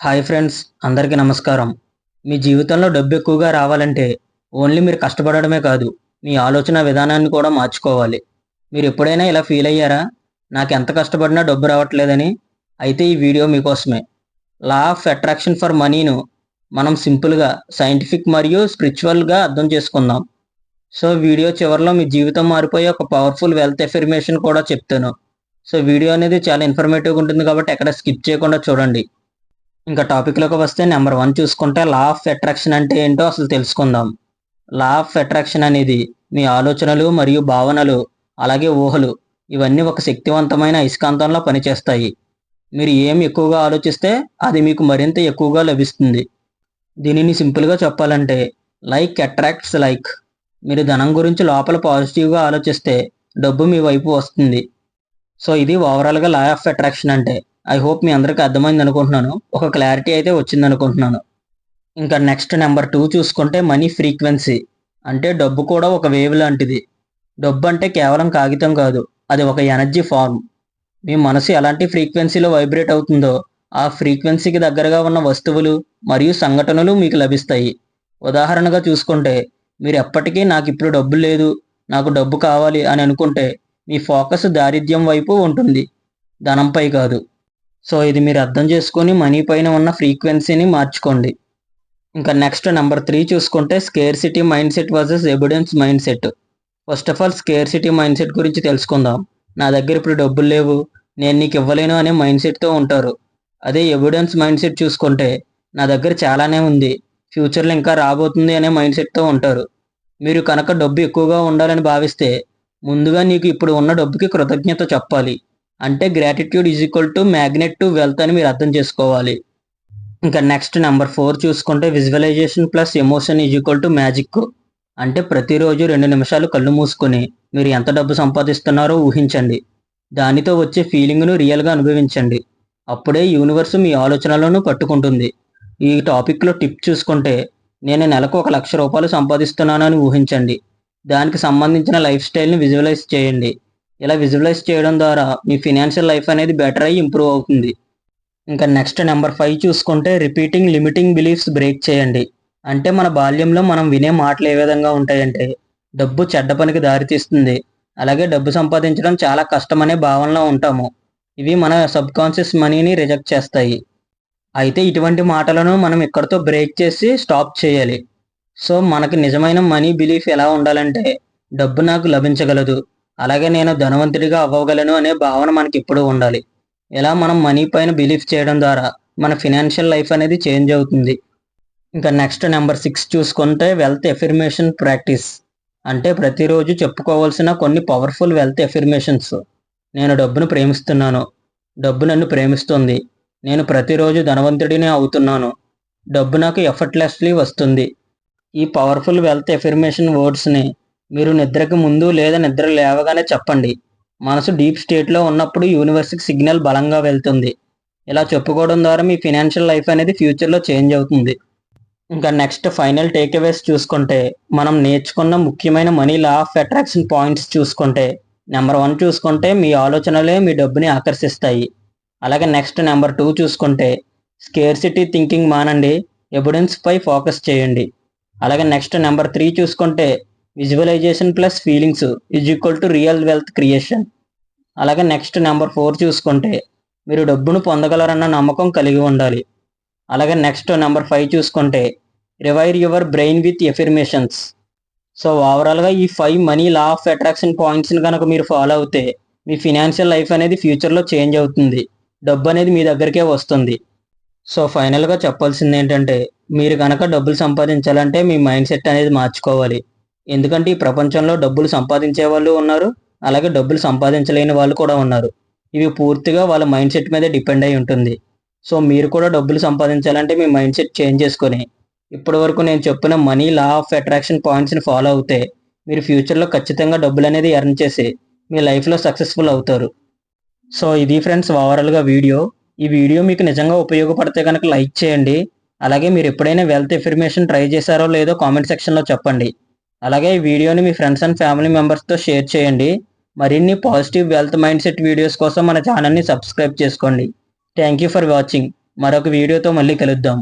Hi friends అందరికీ నమస్కారం. మీ జీవితంలో డబ్బు ఎక్కువగా రావాలంటే ఓన్లీ మీరు కష్టపడడమే కాదు మీ ఆలోచన విధానాన్ని కూడా మార్చుకోవాలి. మీరు ఎప్పుడైనా ఇలా ఫీల్ అయ్యారా? నాకు ఎంత కష్టపడినా డబ్బు రావట్లేదని? అయితే ఈ వీడియో మీకోసమే. లా ఆఫ్ అట్రాక్షన్ ఫర్ మనీను మనం సింపుల్గా సైంటిఫిక్ మరియు స్పిరిచువల్గా అర్థం చేసుకుందాం. సో వీడియో చివరిలో మీ జీవితం మారిపోయే ఒక పవర్ఫుల్ వెల్త్ ఎఫర్మేషన్ కూడా చెప్తాను. సో వీడియో అనేది చాలా ఇన్ఫర్మేటివ్గా ఉంటుంది కాబట్టి ఎక్కడ స్కిప్ చేయకుండా చూడండి. ఇంకా టాపిక్లోకి వస్తే నెంబర్ వన్ చూసుకుంటే లా ఆఫ్ అట్రాక్షన్ అంటే ఏంటో అసలు తెలుసుకుందాం. లా ఆఫ్ అట్రాక్షన్ అనేది మీ ఆలోచనలు మరియు భావనలు అలాగే ఊహలు ఇవన్నీ ఒక శక్తివంతమైన అయస్కాంతంలో పనిచేస్తాయి. మీరు ఏం ఎక్కువగా ఆలోచిస్తే అది మీకు మరింత ఎక్కువగా లభిస్తుంది. దీనిని సింపుల్గా చెప్పాలంటే లైక్ అట్రాక్ట్స్ లైక్ మీరు ధనం గురించి లోపల పాజిటివ్గా ఆలోచిస్తే డబ్బు మీ వైపు వస్తుంది. సో ఇది ఓవరాల్గా లా ఆఫ్ అట్రాక్షన్ అంటే. ఐ హోప్ మీ అందరికీ అర్థమైంది అనుకుంటున్నాను. ఒక క్లారిటీ అయితే వచ్చింది అనుకుంటున్నాను. ఇంకా నెక్స్ట్ నెంబర్ టూ చూసుకుంటే మనీ ఫ్రీక్వెన్సీ అంటే డబ్బు కూడా ఒక వేవ్ లాంటిది. డబ్బు అంటే కేవలం కాగితం కాదు అది ఒక ఎనర్జీ ఫార్మ్ మీ మనసు ఎలాంటి ఫ్రీక్వెన్సీలో వైబ్రేట్ అవుతుందో ఆ ఫ్రీక్వెన్సీకి దగ్గరగా ఉన్న వస్తువులు మరియు సంఘటనలు మీకు లభిస్తాయి. ఉదాహరణగా చూసుకుంటే మీరు ఎప్పటికీ నాకు ఇప్పుడు డబ్బు లేదు నాకు డబ్బు కావాలి అని అనుకుంటే మీ ఫోకస్ దారిద్ర్యం వైపు ఉంటుంది. ధనంపై కాదు. సో ఇది మీరు అర్థం చేసుకొని మనీ పైన ఉన్న ఫ్రీక్వెన్సీని మార్చుకోండి. ఇంకా నెక్స్ట్ నెంబర్ త్రీ చూసుకుంటే scarcity mind set versus evidence mind set first of all scarcity mind set గురించి తెలుసుకుందాం. నా దగ్గర ఇప్పుడు డబ్బులు లేవు. నేను నీకు ఇవ్వలేను అనే మైండ్ సెట్తో ఉంటారు. అదే ఎవిడెన్స్ మైండ్ సెట్ చూసుకుంటే నా దగ్గర చాలానే ఉంది. ఫ్యూచర్లో ఇంకా రాబోతుంది అనే మైండ్ సెట్తో ఉంటారు. మీరు కనుక డబ్బు ఎక్కువగా ఉండాలని భావిస్తే ముందుగా నీకు ఇప్పుడు ఉన్న డబ్బుకి కృతజ్ఞత చెప్పాలి. అంటే gratitude is equal to magnet to wealth అని మీరు అర్థం చేసుకోవాలి. ఇంకా నెక్స్ట్ నెంబర్ ఫోర్ చూసుకుంటే visualisation plus emotion is equal to magic అంటే ప్రతిరోజు రెండు నిమిషాలు కళ్ళు మూసుకొని మీరు ఎంత డబ్బు సంపాదిస్తున్నారో ఊహించండి. దానితో వచ్చే ఫీలింగ్ను రియల్గా అనుభవించండి. అప్పుడే యూనివర్స్ మీ ఆలోచనలను పట్టుకుంటుంది. ఈ టాపిక్లో టిప్ చూసుకుంటే నేను నెలకు ఒక లక్ష రూపాయలు సంపాదిస్తున్నానని ఊహించండి. దానికి సంబంధించిన లైఫ్ స్టైల్ని విజువలైజ్ చేయండి. ఇలా విజువలైజ్ చేయడం ద్వారా మీ ఫినాన్షియల్ లైఫ్ అనేది బెటర్ అయ్యి ఇంప్రూవ్ అవుతుంది. ఇంకా నెక్స్ట్ నెంబర్ ఫైవ్ చూసుకుంటే రిపీటింగ్ లిమిటింగ్ బిలీఫ్స్ బ్రేక్ చేయండి. అంటే మన బాల్యంలో మనం వినే మాటలు ఏ విధంగా ఉంటాయంటే డబ్బు చెడ్డ పనికి దారితీస్తుంది అలాగే డబ్బు సంపాదించడం చాలా కష్టమనే భావనలో ఉంటాము. ఇవి మన సబ్ కాన్షియస్ మనీని రిజెక్ట్ చేస్తాయి. అయితే ఇటువంటి మాటలను మనం ఇక్కడితో బ్రేక్ చేసి స్టాప్ చేయాలి. సో మనకి నిజమైన మనీ బిలీఫ్ ఎలా ఉండాలంటే డబ్బు నాకు లభించగలదు. అలాగే నేను ధనవంతుడిగా అవ్వగలను అనే భావన మనకి ఎప్పుడూ ఉండాలి. ఇలా మనం మనీ పైన బిలీఫ్ చేయడం ద్వారా మన ఫినాన్షియల్ లైఫ్ అనేది చేంజ్ అవుతుంది. ఇంకా నెక్స్ట్ నెంబర్ సిక్స్ చూసుకుంటే వెల్త్ ఎఫిర్మేషన్ ప్రాక్టీస్ అంటే ప్రతిరోజు చెప్పుకోవాల్సిన కొన్ని పవర్ఫుల్ వెల్త్ ఎఫిర్మేషన్స్ నేను డబ్బును ప్రేమిస్తున్నాను. డబ్బు నన్ను ప్రేమిస్తుంది. నేను ప్రతిరోజు ధనవంతుడిని అవుతున్నాను. డబ్బు నాకు ఎఫర్ట్లెస్లీ వస్తుంది. ఈ పవర్ఫుల్ వెల్త్ ఎఫిర్మేషన్ వర్డ్స్ని మీరు నిద్రకు ముందు లేదా నిద్ర లేవగానే చెప్పండి. మనసు డీప్ స్టేట్లో ఉన్నప్పుడు యూనివర్స్కి సిగ్నల్ బలంగా వెళ్తుంది. ఇలా చెప్పుకోవడం ద్వారా మీ ఫినాన్షియల్ లైఫ్ అనేది ఫ్యూచర్లో చేంజ్ అవుతుంది. ఇంకా నెక్స్ట్ ఫైనల్ టేక్అవేస్ చూసుకుంటే మనం నేర్చుకున్న ముఖ్యమైన money law of attraction points చూసుకుంటే నెంబర్ వన్ చూసుకుంటే మీ ఆలోచనలే మీ డబ్బుని ఆకర్షిస్తాయి. అలాగే నెక్స్ట్ నెంబర్ టూ చూసుకుంటే స్కేర్సిటీ థింకింగ్ మానండి ఎవిడెన్స్ పై ఫోకస్ చేయండి. అలాగే నెక్స్ట్ నెంబర్ త్రీ చూసుకుంటే visualisation plus feelings is equal to real wealth creation. అలాగే నెక్స్ట్ నెంబర్ ఫోర్ చూసుకుంటే మీరు డబ్బును పొందగలరన్న నమ్మకం కలిగి ఉండాలి. అలాగే నెక్స్ట్ నెంబర్ ఫైవ్ చూసుకుంటే rewire your brain with affirmations. So ఓవరాల్గా ఈ five money law of attraction పాయింట్స్ని కనుక మీరు ఫాలో అవుతే మీ ఫినాన్షియల్ లైఫ్ అనేది ఫ్యూచర్లో చేంజ్ అవుతుంది. డబ్బు అనేది మీ దగ్గరికే వస్తుంది. సో ఫైనల్గా చెప్పాల్సింది ఏంటంటే మీరు కనుక డబ్బులు సంపాదించాలంటే మీ మైండ్ సెట్ అనేది మార్చుకోవాలి. ఎందుకంటే ఈ ప్రపంచంలో డబ్బులు సంపాదించే వాళ్ళు ఉన్నారు అలాగే డబ్బులు సంపాదించలేని వాళ్ళు కూడా ఉన్నారు. ఇవి పూర్తిగా వాళ్ళ మైండ్ సెట్ మీద డిపెండ్ అయి ఉంటుంది. సో మీరు కూడా డబ్బులు సంపాదించాలంటే మీ మైండ్ సెట్ చేంజ్ చేసుకొని ఇప్పటి వరకు నేను చెప్పిన మనీ లా ఆఫ్ అట్రాక్షన్ పాయింట్స్ని ఫాలో అవుతే మీరు ఫ్యూచర్లో ఖచ్చితంగా డబ్బులు అనేది ఎర్న్ చేసి మీ లైఫ్లో సక్సెస్ఫుల్ అవుతారు. సో ఇది ఫ్రెండ్స్ ఓవరాల్గా వీడియో. ఈ వీడియో మీకు నిజంగా ఉపయోగపడితే కనుక లైక్ చేయండి. అలాగే మీరు ఎప్పుడైనా వెల్త్ ఇన్ఫర్మేషన్ ట్రై చేశారో లేదో కామెంట్ సెక్షన్లో చెప్పండి. అలాగే ఈ వీడియోని మీ ఫ్రెండ్స్ అండ్ ఫ్యామిలీ మెంబర్స్తో షేర్ చేయండి. మరిన్ని positive wealth mind set videos కోసం మన ఛానల్ని సబ్స్క్రైబ్ చేసుకోండి. థ్యాంక్ యూ ఫర్ వాచింగ్ మరొక వీడియోతో మళ్ళీ కలుద్దాం.